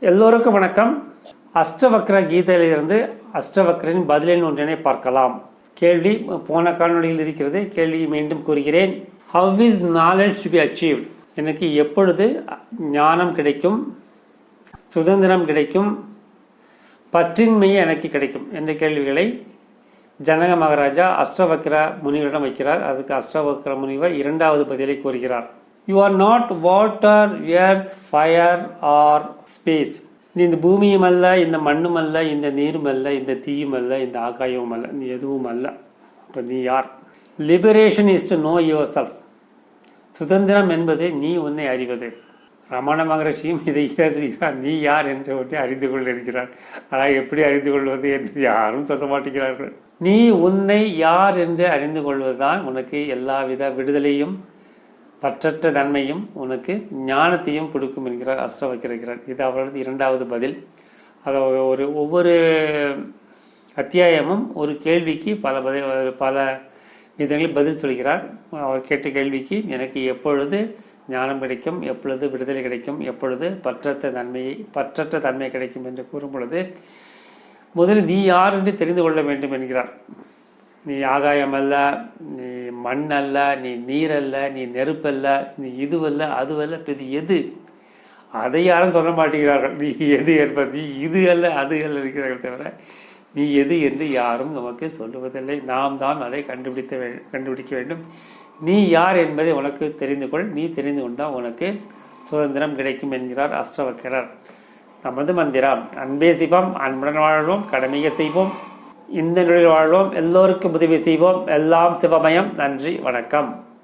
எல்லோருக்கும் வணக்கம். அஷ்டவக்ர கீதையிலிருந்து அஷ்டவக்ரின் பதிலின் ஒன்றினை பார்க்கலாம். கேள்வி போன காணொளியில் இருக்கிறது. கேள்வி மீண்டும் கூறுகிறேன். How is knowledge to be achieve எனக்கு எப்பொழுது ஞானம் கிடைக்கும்? சுதந்திரம் கிடைக்கும்? பற்றின்மை எனக்கு கிடைக்கும் என்ற கேள்விகளை ஜனக மகாராஜா அஷ்டவக்ர முனிவரிடம் வைக்கிறார். அதுக்கு அஷ்டவக்ர முனிவர் இரண்டாவது பதிலை கூறுகிறார். You are not water earth fire or space நீ இந்த பூமியும் அல்ல இந்த மண்ணும் அல்ல இந்த நீரும் அல்ல இந்த தீயும் அல்ல இந்த ஆகாயமும் அல்ல நீ எதுவும் அல்ல. இப்போ நீ யார்? Liberation is to know yourself சுதந்திரம் என்பது நீ உன்னை அறிவது. ரமண மகரிஷியும் இதை பேசுகிறார். நீ யார் என்று ஒன்று அறிந்து கொள்ள இருக்கிறார் ஆனால் எப்படி அறிந்து கொள்வது என்று யாரும் சொல்ல மாட்டேங்கிறார்கள். நீ உன்னை யார் என்று அறிந்து கொள்வதுதான் உனக்கு எல்லாவித விடுதலையும் பற்றற்ற தன்மையும் உனக்கு ஞானத்தையும் கொடுக்கும் என்கிறார் அஷ்டவக்கிரகிறார் இது அவரது இரண்டாவது பதில். அதை ஒரு ஒவ்வொரு அத்தியாயமும் ஒரு கேள்விக்கு பல பதில் பல விதங்களில் பதில் சொல்கிறார். அவர் கேட்ட கேள்விக்கு எனக்கு எப்பொழுது ஞானம் கிடைக்கும் எப்பொழுது விடுதலை கிடைக்கும் எப்பொழுது பற்றற்ற தன்மையை பற்றற்ற தன்மை கிடைக்கும் என்று கூறும் பொழுது முதலில் நீ யார் என்று தெரிந்து கொள்ள வேண்டும் என்கிறார். நீ ஆகாயம் அல்ல நீ மண் அல்ல நீ நீர் அல்ல நீ நெருப்பல்ல நீ இதுவல்ல அதுவல்ல இப்ப இது எது? அதை யாரும் சொல்ல மாட்டேங்கிறார்கள். நீ எது என்பது நீ இது அல்ல அது அல்ல இருக்கிறார்கள் தவிர நீ எது என்று யாரும் நமக்கு சொல்லுவதில்லை. நாம் தான் அதை கண்டுபிடித்த வே- கண்டுபிடிக்க வேண்டும். நீ யார் என்பதை உனக்கு தெரிந்து கொள். நீ தெரிந்து கொண்டால் உனக்கு சுதந்திரம் கிடைக்கும் என்கிறார் அஷ்டவக்கரர் நமது மந்திரம் அன்பே சிவம் அன்புடன் வாழ்வோம் கடமையை செய்வோம். இந்த நிலையில் வாழ்வோம். எல்லோருக்கும் உதவி செய்வோம். எல்லாம் சிவமயம். நன்றி. வணக்கம்.